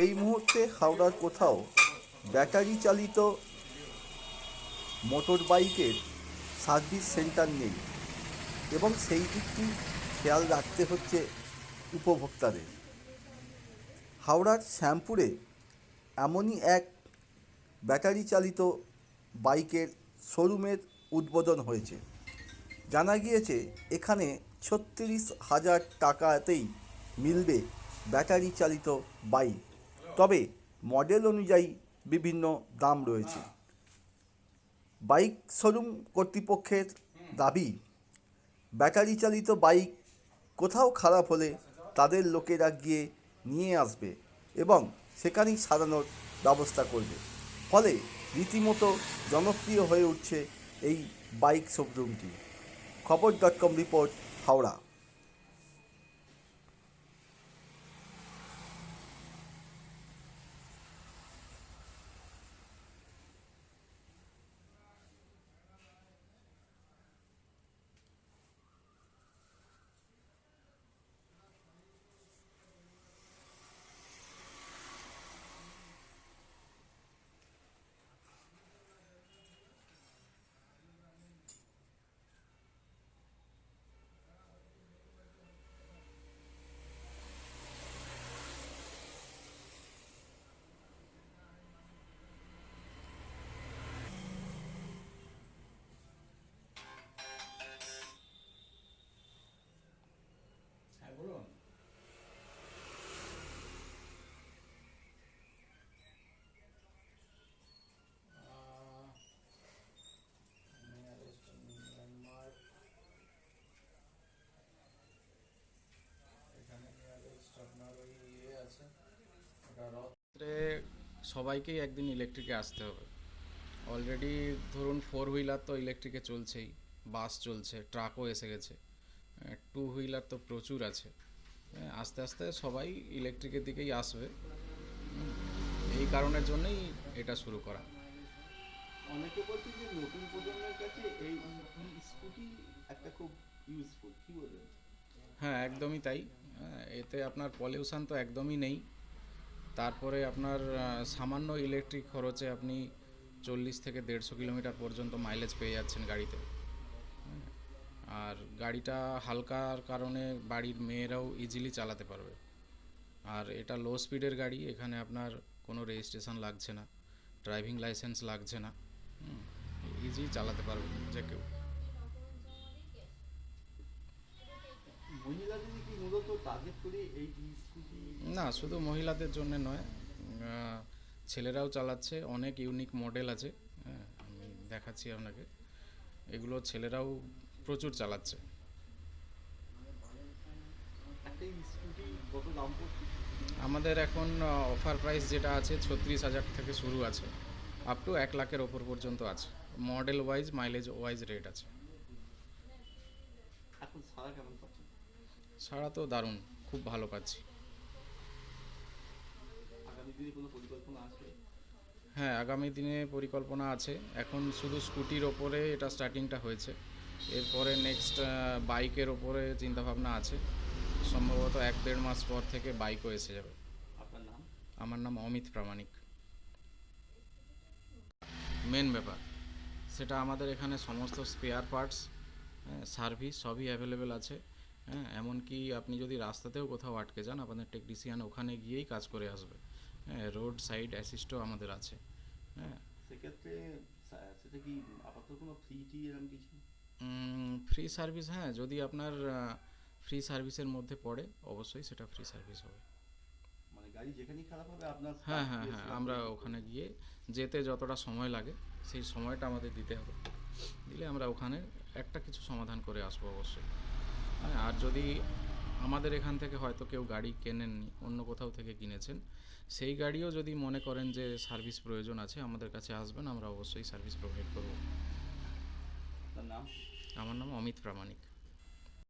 এই মুহূর্তে হাওড়ার কোথাও ব্যাটারি চালিত মোটর বাইকের সার্ভিস সেন্টার নেই এবং সেই দিকটি খেয়াল রাখতে হচ্ছে উপভোক্তাদের। হাওড়ার শ্যামপুরে এমনই এক ব্যাটারি চালিত বাইকের শোরুমের উদ্বোধন হয়েছে। জানা গিয়েছে, এখানে ছত্রিশ হাজার টাকাতেই মিলবে ব্যাটারি চালিত বাইক। তবে মডেল অনুযায়ী বিভিন্ন দাম রয়েছে। বাইক শোরুম কর্তৃপক্ষের দাবি ব্যাটারি চালিত বাইক কোথাও খারাপ হলে তাদের লোকেরা গিয়ে নিয়ে আসবে এবং সেখানেই সারানোর ব্যবস্থা করবে। ফলে রীতিমতো জনপ্রিয় হয়ে উঠছে এই বাইক শোরুমটি খবর ডট কম রিপোর্ট হাওড়া হ্যাঁ বলুন সবাইকেই একদিন ইলেকট্রিকে আসতে হবে। অলরেডি ধরুন ফোর হুইলার তো ইলেকট্রিকে চলছেই বাস চলছে ট্রাকও এসে গেছে। টু হুইলার তো প্রচুর আছে। আস্তে আস্তে সবাই ইলেকট্রিকের দিকেই আসবে। এই কারণের জন্যই এটা শুরু করা। অনেকে বলছে যে নতুন প্রজন্মের কাছে এই স্কুটি একটা খুব ইউজফুল কি বলবেন? হ্যাঁ একদমই তাই। এতে আপনার পলিউশন তো একদমই নেই। তারপরে আপনার সামান্য ইলেকট্রিক খরচে আপনি চল্লিশ থেকে দেড়শো কিলোমিটার পর্যন্ত মাইলেজ পেয়ে যাচ্ছেন গাড়িতে। হ্যাঁ, আর গাড়িটা হালকার কারণে বাড়ির মেয়েরাও ইজিলি চালাতে পারবে। আর এটা লো স্পিডের গাড়ি এখানে আপনার কোনো রেজিস্ট্রেশন লাগছে না ড্রাইভিং লাইসেন্স লাগছে না। ইজি চালাতে পারবে যে কেউ মহিলাদের কি মূলত টার্গেট করে এই স্কুটি না শুধু মহিলাদের জন্য নয় ছেলেরাও চালাচ্ছে অনেক ইউনিক মডেল আছে হ্যাঁ, আমি দেখাচ্ছি আপনাকে। এগুলো ছেলেরাও প্রচুর চালাচ্ছে। আমাদের এখন অফার প্রাইস যেটা আছে ছত্রিশ হাজার থেকে শুরু আছে আপ টু এক লাখের ওপর পর্যন্ত আছে। Model wise mileage wise rate আছে। এখন সারা কেমন পাচ্ছেন? সারা তো দারুণ খুব ভালো পাচ্ছি। আগামী দিনে কোনো পরিকল্পনা আছে? হ্যাঁ আগামী দিনে পরিকল্পনা আছে। এখন শুধু স্কুটির ওপরে এটা স্টার্টিংটা হয়েছে। এরপরে নেক্সট বাইকের ওপরে চিন্তাভাবনা আছে। সম্ভবত এক দেড় মাস পর থেকে বাইকও এসে যাবে। আপনার নাম? আমার নাম অমিত প্রামাণিক। মেন ব্যাপার সেটা আমাদের এখানে সমস্ত স্পেয়ার পার্টস সার্ভিস সবই অ্যাভেলেবেল আছে। হ্যাঁ এমনকি আপনি যদি রাস্তাতেও কোথাও আটকে যান আপনাদের টেকনিশিয়ান ওখানে গিয়েই কাজ করে আসবে। হ্যাঁ রোড সাইড অ্যাসিস্টও আমাদের আছে। হ্যাঁ। সেক্ষেত্রে সেটা কি আপাতত কোনো ফ্রি টি এরকম কিছু? ফ্রি সার্ভিস হ্যাঁ যদি আপনার ফ্রি সার্ভিসের মধ্যে পড়ে অবশ্যই সেটা ফ্রি সার্ভিস হবে। মানে গাড়ি যেখানেই খারাপ হবে আপনার হ্যাঁ হ্যাঁ হ্যাঁ আমরা ওখানে গিয়ে যেতে যতটা সময় লাগে সেই সময়টা আমাদের দিতে হবে। দিলে আমরা ওখানে একটা কিছু সমাধান করে আসব অবশ্যই। হ্যাঁ আর যদি আমাদের এখান থেকে হয়তো কেউ গাড়ি কেনেননি অন্য কোথাও থেকে কিনেছেন সেই গাড়িও যদি মনে করেন যে সার্ভিস প্রয়োজন আছে আমাদের কাছে আসবেন আমরা অবশ্যই সার্ভিস প্রোভাইড করব। আমার নাম অমিত প্রামাণিক।